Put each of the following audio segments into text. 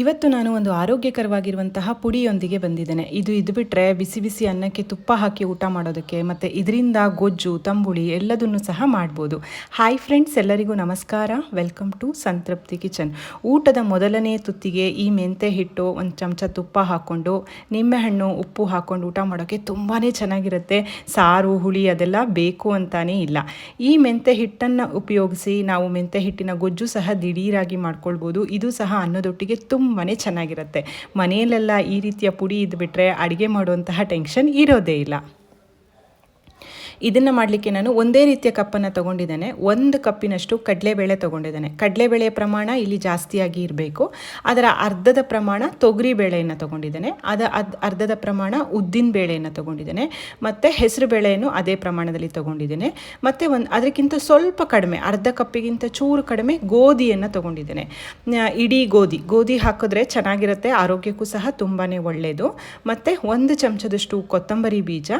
ಇವತ್ತು ನಾನು ಒಂದು ಆರೋಗ್ಯಕರವಾಗಿರುವಂತಹ ಪುಡಿಯೊಂದಿಗೆ ಬಂದಿದ್ದೇನೆ. ಇದು ಇದು ಬಿಟ್ಟರೆ ಬಿಸಿ ಬಿಸಿ ಅನ್ನಕ್ಕೆ ತುಪ್ಪ ಹಾಕಿ ಊಟ ಮಾಡೋದಕ್ಕೆ ಮತ್ತು ಇದರಿಂದ ಗೊಜ್ಜು, ತಂಬುಳಿ ಎಲ್ಲದನ್ನು ಸಹ ಮಾಡ್ಬೋದು. ಹಾಯ್ ಫ್ರೆಂಡ್ಸ್ ಎಲ್ಲರಿಗೂ ನಮಸ್ಕಾರ. Welcome to Santrupti kitchen. ಊಟದ ಮೊದಲನೇ ತುತ್ತಿಗೆ ಈ ಮೆಂತೆ ಹಿಟ್ಟು, ಒಂದು ಚಮಚ ತುಪ್ಪ ಹಾಕ್ಕೊಂಡು ನಿಂಬೆಹಣ್ಣು, ಉಪ್ಪು ಹಾಕ್ಕೊಂಡು ಊಟ ಮಾಡೋಕ್ಕೆ ತುಂಬಾ ಚೆನ್ನಾಗಿರುತ್ತೆ. ಸಾರು, ಹುಳಿ ಅದೆಲ್ಲ ಬೇಕು ಅಂತಾನೇ ಇಲ್ಲ. ಈ ಮೆಂತೆ ಹಿಟ್ಟನ್ನು ಉಪಯೋಗಿಸಿ ನಾವು ಮೆಂತೆ ಹಿಟ್ಟಿನ ಗೊಜ್ಜು ಸಹ ದಿಢೀರಾಗಿ ಮಾಡ್ಕೊಳ್ಬೋದು. ಇದು ಸಹ ಅನ್ನದೊಟ್ಟಿಗೆ ತುಂಬಾ ಚೆನ್ನಾಗಿರುತ್ತೆ. ಮನೆಯಲ್ಲೆಲ್ಲ ಈ ರೀತಿಯ ಪುಡಿ ಇದ್ಬಿಟ್ರೆ ಅಡುಗೆ ಮಾಡುವಂತಹ ಟೆನ್ಷನ್ ಇರೋದೇ ಇಲ್ಲ. ಇದನ್ನು ಮಾಡಲಿಕ್ಕೆ ನಾನು ಒಂದೇ ರೀತಿಯ ಕಪ್ಪನ್ನು ತೊಗೊಂಡಿದ್ದೇನೆ. ಒಂದು ಕಪ್ಪಿನಷ್ಟು ಕಡಲೆಬೇಳೆ ತೊಗೊಂಡಿದ್ದೇನೆ. ಕಡಲೆಬೇಳೆಯ ಪ್ರಮಾಣ ಇಲ್ಲಿ ಜಾಸ್ತಿಯಾಗಿ ಇರಬೇಕು. ಅದರ ಅರ್ಧದ ಪ್ರಮಾಣ ತೊಗರಿ ಬೇಳೆಯನ್ನು ತೊಗೊಂಡಿದ್ದೇನೆ. ಅದ ಅರ್ಧದ ಪ್ರಮಾಣ ಉದ್ದಿನ ಬೇಳೆಯನ್ನು ತೊಗೊಂಡಿದ್ದೇನೆ. ಮತ್ತು ಹೆಸರು ಬೇಳೆಯನ್ನು ಅದೇ ಪ್ರಮಾಣದಲ್ಲಿ ತೊಗೊಂಡಿದ್ದೇನೆ. ಮತ್ತು ಒಂದು ಅದಕ್ಕಿಂತ ಸ್ವಲ್ಪ ಕಡಿಮೆ, ಅರ್ಧ ಕಪ್ಪಿಗಿಂತ ಚೂರು ಕಡಿಮೆ ಗೋಧಿಯನ್ನು ತೊಗೊಂಡಿದ್ದೇನೆ. ಇಡೀ ಗೋಧಿ ಗೋಧಿ ಹಾಕಿದ್ರೆ ಚೆನ್ನಾಗಿರುತ್ತೆ, ಆರೋಗ್ಯಕ್ಕೂ ಸಹ ತುಂಬಾ ಒಳ್ಳೆಯದು ಮತ್ತು ಒಂದು ಚಮಚದಷ್ಟು ಕೊತ್ತಂಬರಿ ಬೀಜ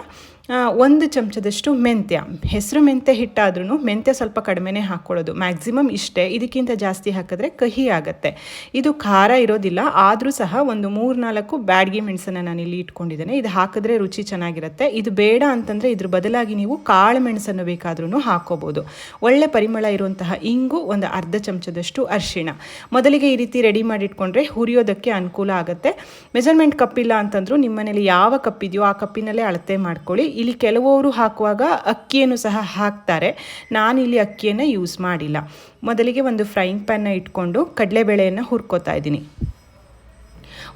ಒಂದು ಚಮಚದಷ್ಟು ಮೆಂತ್ಯ. ಹೆಸರು ಮೆಂತ್ಯ ಹಿಟ್ಟಾದ್ರೂ ಮೆಂತ್ಯ ಸ್ವಲ್ಪ ಕಡಿಮೆನೇ ಹಾಕ್ಕೊಳ್ಳೋದು. ಮ್ಯಾಕ್ಸಿಮಮ್ ಇಷ್ಟೇ. ಇದಕ್ಕಿಂತ ಜಾಸ್ತಿ ಹಾಕಿದ್ರೆ ಕಹಿ ಆಗುತ್ತೆ. ಇದು ಖಾರ ಇರೋದಿಲ್ಲ. ಆದರೂ ಸಹ ಒಂದು ಮೂರು ನಾಲ್ಕು ಬ್ಯಾಡ್ಗಿ ಮೆಣಸನ್ನು ನಾನು ಇಲ್ಲಿ ಇಟ್ಕೊಂಡಿದ್ದೇನೆ. ಇದು ಹಾಕಿದ್ರೆ ರುಚಿ ಚೆನ್ನಾಗಿರುತ್ತೆ. ಇದು ಬೇಡ ಅಂತಂದರೆ ಇದ್ರ ಬದಲಾಗಿ ನೀವು ಕಾಳು ಮೆಣಸನ್ನು ಬೇಕಾದ್ರೂ ಹಾಕೋಬೋದು ಒಳ್ಳೆ ಪರಿಮಳ ಇರುವಂತಹ ಇಂಗು ಒಂದು ಅರ್ಧ ಚಮಚದಷ್ಟು ಅರಿಶಿಣ. ಮೊದಲಿಗೆ ಈ ರೀತಿ ರೆಡಿ ಮಾಡಿ ಇಟ್ಕೊಂಡ್ರೆ ಹುರಿಯೋದಕ್ಕೆ ಅನುಕೂಲ ಆಗುತ್ತೆ. ಮೆಜರ್ಮೆಂಟ್ ಕಪ್ ಇಲ್ಲ ಅಂತಂದ್ರೂ ನಿಮ್ಮ ಮನೇಲಿ ಯಾವ ಕಪ್ ಇದೆಯೋ ಆ ಕಪ್ಪಿನಲ್ಲೇ ಅಳತೆ ಮಾಡ್ಕೊಳ್ಳಿ. ಇಲ್ಲಿ ಕೆಲವರು ಹಾಕುವಾಗ ಅಕ್ಕಿಯನ್ನು ಸಹ ಹಾಕ್ತಾರೆ. ನಾನು ಇಲ್ಲಿ ಅಕ್ಕಿಯನ್ನು ಯೂಸ್ ಮಾಡಿಲ್ಲ. ಮೊದಲಿಗೆ ಒಂದು ಫ್ರೈಯಿಂಗ್ ಪ್ಯಾನ್ನ ಇಟ್ಕೊಂಡು ಕಡಲೆಬೇಳೆಯನ್ನು ಹುರ್ಕೋತಾ ಇದ್ದೀನಿ.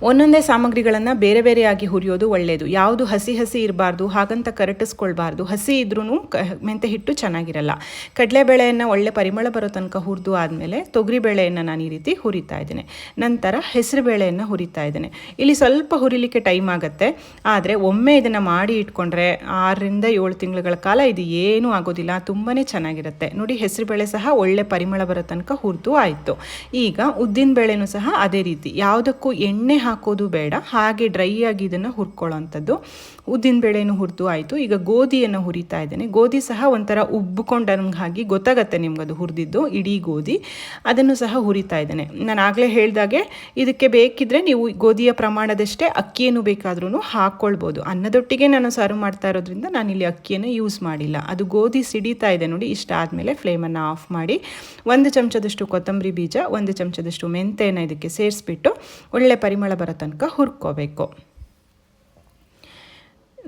ಒಂದೊಂದೇ ಸಾಮಗ್ರಿಗಳನ್ನು ಬೇರೆ ಬೇರೆಯಾಗಿ ಹುರಿಯೋದು ಒಳ್ಳೆಯದು ಯಾವುದು ಹಸಿ ಹಸಿ ಇರಬಾರ್ದು, ಹಾಗಂತ ಕರಟಿಸ್ಕೊಳ್ಬಾರ್ದು. ಹಸಿ ಇದ್ರೂ ಮೆಂತೆ ಹಿಟ್ಟು ಚೆನ್ನಾಗಿರಲ್ಲ. ಕಡಲೆಬೇಳೆಯನ್ನು ಒಳ್ಳೆ ಪರಿಮಳ ಬರೋ ತನಕ ಹುರಿದು ಆದಮೇಲೆ ತೊಗರಿಬೇಳೆಯನ್ನು ನಾನು ಈ ರೀತಿ ಹುರಿತಾ ಇದ್ದೇನೆ. ನಂತರ ಹೆಸರು ಬೇಳೆಯನ್ನು ಹುರಿತಾ ಇದ್ದೇನೆ. ಇಲ್ಲಿ ಸ್ವಲ್ಪ ಹುರಿಲಿಕ್ಕೆ ಟೈಮ್ ಆಗುತ್ತೆ. ಆದರೆ ಒಮ್ಮೆ ಇದನ್ನು ಮಾಡಿ ಇಟ್ಕೊಂಡ್ರೆ ಆರರಿಂದ ಏಳು ತಿಂಗಳುಗಳ ಕಾಲ ಇದು ಏನೂ ಆಗೋದಿಲ್ಲ. ತುಂಬಾ ಚೆನ್ನಾಗಿರುತ್ತೆ. ನೋಡಿ ಹೆಸರುಬೇಳೆ ಸಹ ಒಳ್ಳೆ ಪರಿಮಳ ಬರೋ ತನಕ ಹುರಿದು ಆಯಿತು. ಈಗ ಉದ್ದಿನ ಬೇಳೆನೂ ಸಹ ಅದೇ ರೀತಿ. ಯಾವುದಕ್ಕೂ ಎಣ್ಣೆ ಹಾಕೋದು ಬೇಡ. ಹಾಗೆ ಡ್ರೈ ಆಗಿ ಇದನ್ನು ಹುರ್ಕೊಳ್ಳೋವಂಥದ್ದು ಉದ್ದಿನ ಬೇಳೆನೂ ಹುರಿದು ಆಯಿತು. ಈಗ ಗೋಧಿಯನ್ನು ಹುರಿತಾ ಇದ್ದೇನೆ. ಗೋಧಿ ಸಹ ಒಂಥರ ಉಬ್ಬಿಕೊಂಡಂಗೆ ಹಾಗೆ ಗೊತ್ತಾಗತ್ತೆ ನಿಮ್ಗೆ ಅದು ಹುರಿದಿದ್ದು, ಇಡೀ ಗೋಧಿ. ಅದನ್ನು ಸಹ ಹುರಿತಾ ಇದ್ದೇನೆ. ನಾನು ಆಗಲೇ ಹೇಳಿದಾಗೆ, ಇದಕ್ಕೆ ಬೇಕಿದ್ರೆ ನೀವು ಗೋಧಿಯ ಪ್ರಮಾಣದಷ್ಟೇ ಅಕ್ಕಿಯನ್ನು ಬೇಕಾದ್ರೂ ಹಾಕ್ಕೊಳ್ಬೋದು ಅನ್ನದೊಟ್ಟಿಗೆ ನಾನು ಸರ್ವ್ ಮಾಡ್ತಾ ಇರೋದ್ರಿಂದ ನಾನು ಇಲ್ಲಿ ಅಕ್ಕಿಯನ್ನು ಯೂಸ್ ಮಾಡಿಲ್ಲ. ಅದು ಗೋಧಿ ಸಿಡಿತಾ ಇದೆ ನೋಡಿ, ಇಷ್ಟ ಆದಮೇಲೆ ಫ್ಲೇಮನ್ನು ಆಫ್ ಮಾಡಿ ಒಂದು ಚಮಚದಷ್ಟು ಕೊತ್ತಂಬರಿ ಬೀಜ, ಒಂದು ಚಮಚದಷ್ಟು ಮೆಂತೆಯನ್ನು ಇದಕ್ಕೆ ಸೇರಿಸ್ಬಿಟ್ಟು, ಒಳ್ಳೆ ಪರಿಮಳ ಬರೋ ತನಕ ಹುರ್ಕೋಬೇಕು.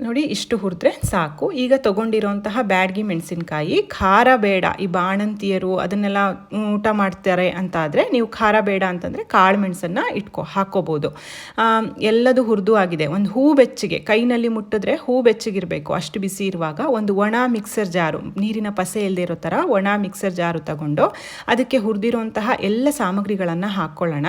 ನೋಡಿ ಇಷ್ಟು ಹುರಿದ್ರೆ ಸಾಕು. ಈಗ ತೊಗೊಂಡಿರೋಂತಹ ಬ್ಯಾಡ್ಗಿ ಮೆಣಸಿನ್ಕಾಯಿ ಖಾರ ಬೇಡ. ಈ ಬಾಣಂತಿಯರು ಅದನ್ನೆಲ್ಲ ಊಟ ಮಾಡ್ತಾರೆ ಅಂತ ಆದರೆ ನೀವು ಖಾರ ಬೇಡ ಅಂತಂದರೆ ಕಾಳು ಮೆಣಸನ್ನು ಇಟ್ಕೊ ಹಾಕ್ಕೋಬೋದು ಆಮ್, ಎಲ್ಲದು ಹುರಿದು ಆಗಿದೆ. ಒಂದು ಹೂ ಬೆಚ್ಚಗೆ ಕೈನಲ್ಲಿ ಮುಟ್ಟಿದ್ರೆ ಹೂ ಬೆಚ್ಚಗಿರಬೇಕು. ಅಷ್ಟು ಬಿಸಿ ಇರುವಾಗ ಒಂದು ಒಣ ಮಿಕ್ಸರ್ ಜಾರು ನೀರಿನ ಪಸೆ ಇಲ್ಲದೆ ಇರೋ ಥರ ಒಣ ಮಿಕ್ಸರ್ ಜಾರು ತಗೊಂಡು ಅದಕ್ಕೆ ಹುರಿದಿರುವಂತಹ ಎಲ್ಲ ಸಾಮಗ್ರಿಗಳನ್ನು ಹಾಕ್ಕೊಳ್ಳೋಣ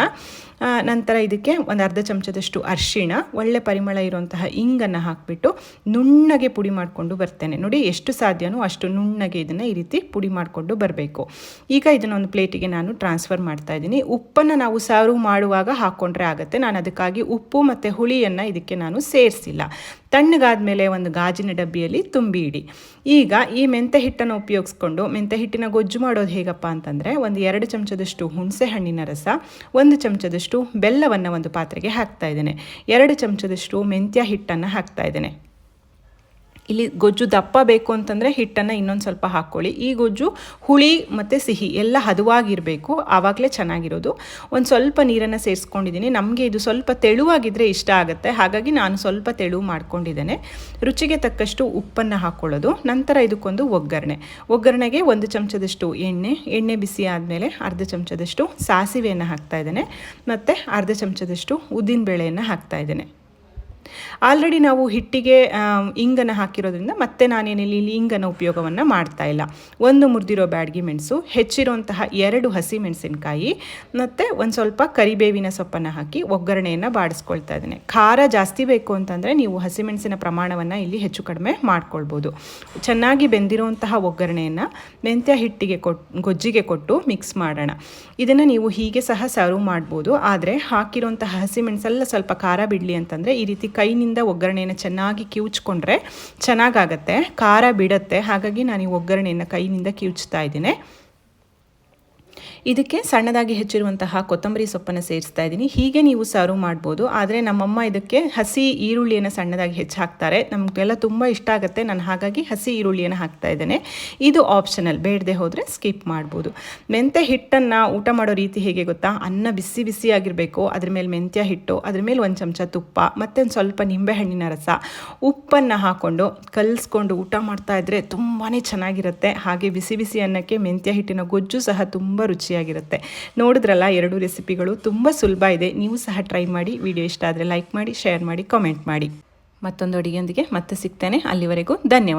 ನಂತರ ಇದಕ್ಕೆ ಒಂದು ಅರ್ಧ ಚಮಚದಷ್ಟು ಅರಿಶಿಣ ಒಳ್ಳೆ ಪರಿಮಳ ಇರುವಂತಹ ಇಂಗನ್ನು ಹಾಕಿಬಿಟ್ಟು ನುಣ್ಣಗೆ ಪುಡಿ ಮಾಡಿಕೊಂಡು ಬರ್ತೇನೆ. ನೋಡಿ, ಎಷ್ಟು ಸಾಧ್ಯನೋ ಅಷ್ಟು ನುಣ್ಣಗೆ ಇದನ್ನು ಈ ರೀತಿ ಪುಡಿ ಮಾಡಿಕೊಂಡು ಬರಬೇಕು. ಈಗ ಇದನ್ನು ಒಂದು ಪ್ಲೇಟಿಗೆ ನಾನು ಟ್ರಾನ್ಸ್ಫರ್ ಮಾಡ್ತಾ ಇದ್ದೀನಿ. ಉಪ್ಪನ್ನು ನಾವು ಸರ್ವ್ ಮಾಡುವಾಗ ಹಾಕ್ಕೊಂಡ್ರೆ ಆಗುತ್ತೆ. ನಾನು ಅದಕ್ಕಾಗಿ ಉಪ್ಪು ಮತ್ತು ಹುಳಿಯನ್ನು ಇದಕ್ಕೆ ನಾನು ಸೇರಿಸಿಲ್ಲ. ತಣ್ಣಗಾದ ಮೇಲೆ ಒಂದು ಗಾಜಿನ ಡಬ್ಬಿಯಲ್ಲಿ ತುಂಬಿ ಇಡಿ ಈಗ ಈ ಮೆಂತೆ ಹಿಟ್ಟನ್ನು ಉಪಯೋಗಿಸ್ಕೊಂಡು, ಮೆಂತೆ ಹಿಟ್ಟಿನ ಗೊಜ್ಜು ಮಾಡೋದು ಹೇಗಪ್ಪ ಅಂತಂದರೆ, ಒಂದು ಎರಡು ಚಮಚದಷ್ಟು ಹುಣಸೆ ಹಣ್ಣಿನ ರಸ, ಒಂದು ಚಮಚದಷ್ಟು ಬೆಲ್ಲವನ್ನು ಒಂದು ಪಾತ್ರೆಗೆ ಹಾಕ್ತಾ ಇದ್ದೇನೆ. ಎರಡು ಚಮಚದಷ್ಟು ಮೆಂತ್ಯ ಹಿಟ್ಟನ್ನು ಹಾಕ್ತಾ ಇದ್ದೇನೆ. ಇಲ್ಲಿ ಗೊಜ್ಜು ದಪ್ಪ ಬೇಕು ಅಂತಂದರೆ ಹಿಟ್ಟನ್ನು ಇನ್ನೊಂದು ಸ್ವಲ್ಪ ಹಾಕ್ಕೊಳ್ಳಿ ಈ ಗೊಜ್ಜು ಹುಳಿ ಮತ್ತು ಸಿಹಿ ಎಲ್ಲ ಹದವಾಗಿರಬೇಕು. ಆವಾಗಲೇ ಚೆನ್ನಾಗಿರೋದು. ಒಂದು ಸ್ವಲ್ಪ ನೀರನ್ನು ಸೇರಿಸ್ಕೊಂಡಿದ್ದೀನಿ. ನಮಗೆ ಇದು ಸ್ವಲ್ಪ ತೆಳುವಾಗಿದ್ದರೆ ಇಷ್ಟ ಆಗುತ್ತೆ. ಹಾಗಾಗಿ ನಾನು ಸ್ವಲ್ಪ ತೆಳು ಮಾಡ್ಕೊಂಡಿದ್ದೇನೆ. ರುಚಿಗೆ ತಕ್ಕಷ್ಟು ಉಪ್ಪನ್ನು ಹಾಕ್ಕೊಳ್ಳೋದು ನಂತರ ಇದಕ್ಕೊಂದು ಒಗ್ಗರಣೆ. ಒಗ್ಗರಣೆಗೆ ಒಂದು ಚಮಚದಷ್ಟು ಎಣ್ಣೆ ಎಣ್ಣೆ ಬಿಸಿ ಆದಮೇಲೆ ಅರ್ಧ ಚಮಚದಷ್ಟು ಸಾಸಿವೆಯನ್ನು ಹಾಕ್ತಾ ಇದ್ದೇನೆ. ಮತ್ತು ಅರ್ಧ ಚಮಚದಷ್ಟು ಉದ್ದಿನ ಬೇಳೆಯನ್ನು ಹಾಕ್ತಾ ಇದ್ದೇನೆ. ಆಲ್ರೆಡಿ ನಾವು ಹಿಟ್ಟಿಗೆ ಇಂಗನ್ನು ಹಾಕಿರೋದ್ರಿಂದ ಮತ್ತೆ ನಾನೇನಿಲ್ಲಿ ಇಲ್ಲಿ ಇಂಗನ ಉಪಯೋಗವನ್ನು ಮಾಡ್ತಾ ಇಲ್ಲ. ಒಂದು ಮುರಿದಿರೋ ಬ್ಯಾಡ್ಗಿ ಮೆಣಸು ಹೆಚ್ಚಿರುವಂತಹ ಎರಡು ಹಸಿ ಮೆಣಸಿನಕಾಯಿ, ಮತ್ತು ಒಂದು ಸ್ವಲ್ಪ ಕರಿಬೇವಿನ ಸೊಪ್ಪನ್ನು ಹಾಕಿ ಒಗ್ಗರಣೆಯನ್ನು ಬಾಡಿಸ್ಕೊಳ್ತಾ ಇದ್ದೇನೆ. ಖಾರ ಜಾಸ್ತಿ ಬೇಕು ಅಂತಂದರೆ ನೀವು ಹಸಿಮೆಣಸಿನ ಪ್ರಮಾಣವನ್ನು ಇಲ್ಲಿ ಹೆಚ್ಚು ಕಡಿಮೆ ಮಾಡ್ಕೊಳ್ಬೋದು. ಚೆನ್ನಾಗಿ ಬೆಂದಿರುವಂತಹ ಒಗ್ಗರಣೆಯನ್ನು ಮೆಂತ್ಯ ಹಿಟ್ಟಿಗೆ ಕೊಟ್ಟು ಗೊಜ್ಜಿಗೆ ಕೊಟ್ಟು ಮಿಕ್ಸ್ ಮಾಡೋಣ. ಇದನ್ನು ನೀವು ಹೀಗೆ ಸಹ ಸರ್ವ್ ಮಾಡ್ಬೋದು. ಆದರೆ ಹಾಕಿರುವಂತಹ ಹಸಿಮೆಣಸೆಲ್ಲ ಸ್ವಲ್ಪ ಖಾರ ಬಿಡಲಿ ಅಂತಂದರೆ ಈ ರೀತಿ ಕೈನಿಂದ ಒಗ್ಗರಣೆಯನ್ನು ಚೆನ್ನಾಗಿ ಕಿವುಚ್ಕೊಂಡ್ರೆ ಚೆನ್ನಾಗಾಗತ್ತೆ. ಖಾರ ಬಿಡತ್ತೆ. ಹಾಗಾಗಿ ನಾನು ಈ ಒಗ್ಗರಣೆಯನ್ನು ಕೈನಿಂದ ಕಿವುಚ್ತಾ ಇದ್ದೀನಿ. ಇದಕ್ಕೆ ಸಣ್ಣದಾಗಿ ಹೆಚ್ಚಿರುವಂತಹ ಕೊತ್ತಂಬರಿ ಸೊಪ್ಪನ್ನು ಸೇರಿಸ್ತಾ ಇದ್ದೀನಿ. ಹೀಗೆ ನೀವು ಸರ್ವ್ ಮಾಡ್ಬೋದು. ಆದರೆ ನಮ್ಮಮ್ಮ ಇದಕ್ಕೆ ಹಸಿ ಈರುಳ್ಳಿಯನ್ನು ಸಣ್ಣದಾಗಿ ಹೆಚ್ಚು ಹಾಕ್ತಾರೆ ನಮಗೆಲ್ಲ ತುಂಬ ಇಷ್ಟ ಆಗುತ್ತೆ. ನಾನು ಹಾಗಾಗಿ ಹಸಿ ಈರುಳ್ಳಿಯನ್ನು ಹಾಕ್ತಾ ಇದ್ದೇನೆ. ಇದು ಆಪ್ಷನಲ್ ಬೇಡದೆ ಹೋದರೆ ಸ್ಕಿಪ್ ಮಾಡ್ಬೋದು. ಮೆಂತ್ಯ ಹಿಟ್ಟನ್ನು ಊಟ ಮಾಡೋ ರೀತಿ ಹೇಗೆ ಗೊತ್ತಾ? ಅನ್ನ ಬಿಸಿ ಬಿಸಿ ಆಗಿರಬೇಕು. ಅದ್ರ ಮೇಲೆ ಮೆಂತ್ಯ ಹಿಟ್ಟು, ಅದ್ರ ಮೇಲೆ ಒಂದು ಚಮಚ ತುಪ್ಪ ಮತ್ತು ಒಂದು ಸ್ವಲ್ಪ ನಿಂಬೆಹಣ್ಣಿನ ರಸ. ಉಪ್ಪನ್ನು ಹಾಕ್ಕೊಂಡು ಕಲಿಸ್ಕೊಂಡು ಊಟ ಮಾಡ್ತಾ ಇದ್ದರೆ ತುಂಬಾ ಚೆನ್ನಾಗಿರುತ್ತೆ. ಹಾಗೆ ಬಿಸಿ ಬಿಸಿ ಅನ್ನಕ್ಕೆ ಮೆಂತ್ಯ ಹಿಟ್ಟಿನ ಗೊಜ್ಜು ಸಹ ತುಂಬ ರುಚಿಯಾಗಿರುತ್ತೆ ನೋಡಿದ್ರಲ್ಲ, ಎರಡು ರೆಸಿಪಿಗಳು ತುಂಬ ಸುಲಭ ಇದೆ. ನೀವು ಸಹ ಟ್ರೈ ಮಾಡಿ, ವಿಡಿಯೋ ಇಷ್ಟ ಆದರೆ ಲೈಕ್ ಮಾಡಿ, ಶೇರ್ ಮಾಡಿ, ಕಾಮೆಂಟ್ ಮಾಡಿ. ಮತ್ತೊಂದು ಅಡುಗೆಯೊಂದಿಗೆ ಮತ್ತೆ ಸಿಗ್ತೇನೆ. ಅಲ್ಲಿವರೆಗೂ ಧನ್ಯವಾದ.